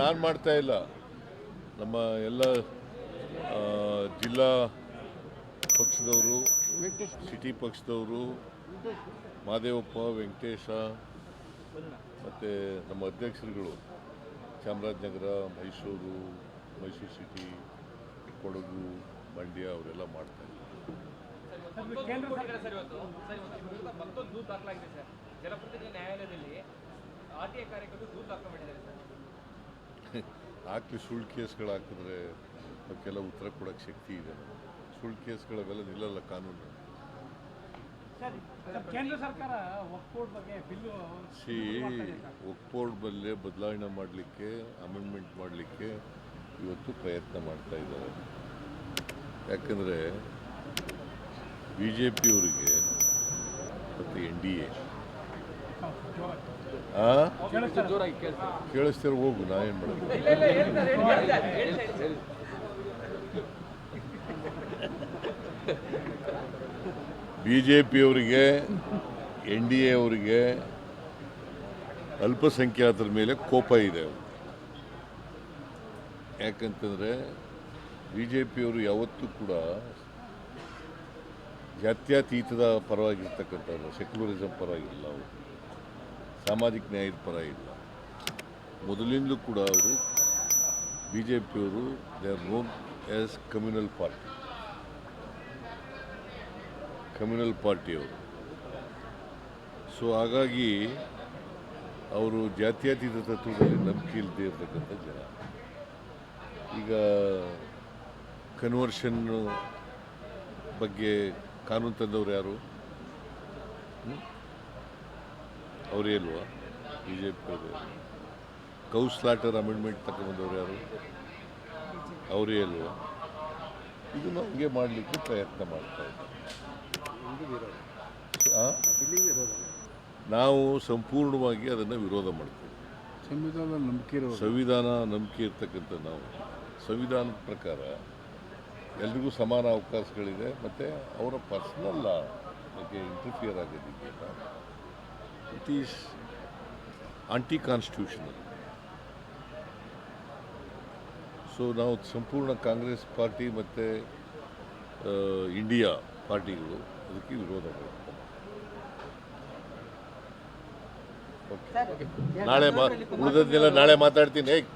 ನಾನು ಮಾಡ್ತಾ ಇಲ್ಲ. ನಮ್ಮ ಎಲ್ಲ ಜಿಲ್ಲಾ ಪಕ್ಷದವರು ಸಿಟಿ ಪಕ್ಷದವರು ಮಾದೇವಪ್ಪ ವೆಂಕಟೇಶ ಮತ್ತು ನಮ್ಮ ಅಧ್ಯಕ್ಷರುಗಳು ಚಾಮರಾಜನಗರ ಮೈಸೂರು ಮೈಸೂರು ಸಿಟಿ ಕೊಡಗು ಮಂಡ್ಯ ಅವರೆಲ್ಲ ಮಾಡ್ತಾ ಇದ್ದಾರೆ. ಕೇಂದ್ರ ಸರ್ಕಾರ ಸರ್ ಇವತ್ತು. ಸರ್ ಇವತ್ತು ವಿರುದ್ಧ ಮತ್ತೊಂದು ದೂರು ದಾಖಲಾಗಿದೆ ಸರ್. ಜಲಪ್ರತಿನಿಧಿ ನ್ಯಾಯಾಲಯದಲ್ಲಿ ಆರ್ ಟಿ ಐ ಕಾರ್ಯಕರ್ತರು ದೂರು ದಾಖಲು ಮಾಡಿದ್ದಾರೆ ಸರ್. ಹಾಕಿ ಸುಳ್ಳು ಕೇಸ್ಗಳು ಹಾಕಿದ್ರೆ ಅದಕ್ಕೆಲ್ಲ ಉತ್ತರ ಕೊಡೋಕ್ಕೆ ಶಕ್ತಿ ಇದೆ. ಸುಳ್ಳು ಕೇಸ್ಗಳವೆಲ್ಲ ನಿಲ್ಲಲ್ಲ ಕಾನೂನು. ಸಿ ಒಕ್ಬೋರ್ಡ್ ಬಲ್ಲೇ ಬದಲಾವಣೆ ಮಾಡಲಿಕ್ಕೆ ಅಮೆಂಡ್ಮೆಂಟ್ ಮಾಡಲಿಕ್ಕೆ ಇವತ್ತು ಪ್ರಯತ್ನ ಮಾಡ್ತಾ ಇದ್ದಾರೆ. ಯಾಕಂದರೆ ಬಿ ಜೆ ಪಿಯವರಿಗೆ ಮತ್ತು ಎನ್ ಡಿ ಎ ಕೇಳಿಸ್ತಿರೋ. ಹೋಗು ನಾ ಏನು ಮಾಡೋದು? ಬಿ ಜೆ ಪಿಯವರಿಗೆ ಎನ್ ಡಿ ಎ ಅವರಿಗೆ ಅಲ್ಪಸಂಖ್ಯಾತರ ಮೇಲೆ ಕೋಪ ಇದೆ ಯಾಕಂತಂದರೆ ಬಿ ಜೆ ಪಿಯವರು ಯಾವತ್ತೂ ಕೂಡ ಜಾತ್ಯತೀತದ ಪರವಾಗಿರ್ತಕ್ಕಂಥವ್ರು ಸೆಕ್ಯುಲರಿಸಮ್ ಪರವಾಗಿಲ್ಲ ಅವರು. ಸಾಮಾಜಿಕ ನ್ಯಾಯದ ಪರ ಇಲ್ಲ. ಮೊದಲಿಂದಲೂ ಕೂಡ ಅವರು ಬಿ ಜೆ ಪಿಯವರು they are known as communal party. Communal ಪಾರ್ಟಿಯವರು. So, ಹಾಗಾಗಿ ಅವರು ಜಾತ್ಯತೀತ ತತ್ವದಲ್ಲಿ ನಂಬಿಕೆ ಇಲ್ಲದೆ ಇರತಕ್ಕಂಥ ಜನ. ಈಗ ಕನ್ವರ್ಷನ್ನು ಬಗ್ಗೆ ಕಾನೂನು ತಂದವರು ಯಾರು? ಅವರೇ ಅಲ್ವಾ ಬಿ ಜೆ ಪಿ ಅವರು ಕೌಸ್ಲಾಟರ್ ಅಮೆಂಡ್ಮೆಂಟ್ ತಗೊಂಬಂದವ್ರು ಯಾರು? ಅವರೇ ಅಲ್ವಾ ಇದನ್ನು ಹಂಗೆ ಮಾಡಲಿಕ್ಕೆ ಪ್ರಯತ್ನ ಮಾಡ್ತಾ ಇದ್ದಾರೆ ನಾವು ಸಂಪೂರ್ಣವಾಗಿ ಅದನ್ನು ವಿರೋಧ ಮಾಡ್ತೀವಿ. ಸಂವಿಧಾನ ನಂಬಿಕೆ ಸಂವಿಧಾನ ನಂಬಿಕೆ ಇರ್ತಕ್ಕಂಥ ನಾವು. ಸಂವಿಧಾನದ ಪ್ರಕಾರ ಎಲ್ರಿಗೂ ಸಮಾನ ಅವಕಾಶಗಳಿದೆ ಮತ್ತು ಅವರ ಪರ್ಸ್ನಲ್ ಬಗ್ಗೆ ಇಂಟರ್ಫಿಯರ್ ಆಗೋದಿದೆಯಲ್ಲ it is anti constitutional so ನಾವು ಸಂಪೂರ್ಣ ಕಾಂಗ್ರೆಸ್ ಪಾರ್ಟಿ ಮತ್ತು ಇಂಡಿಯಾ ಪಾರ್ಟಿಗಳು ಅದಕ್ಕೆ ವಿರೋಧ ನಾಳೆ ಉಳಿದದ್ದೆಲ್ಲ ನಾಳೆ ಮಾತಾಡ್ತೀನಿ. ಹೇಗೆ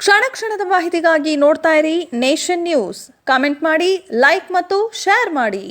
ಕ್ಷಣ ಕ್ಷಣದ ಮಾಹಿತಿಗಾಗಿ ನೋಡ್ತಾ ಇರಿ ನೇಷನ್ ನ್ಯೂಸ್. ಕಾಮೆಂಟ್ ಮಾಡಿ ಲೈಕ್ ಮತ್ತು ಶೇರ್ ಮಾಡಿ.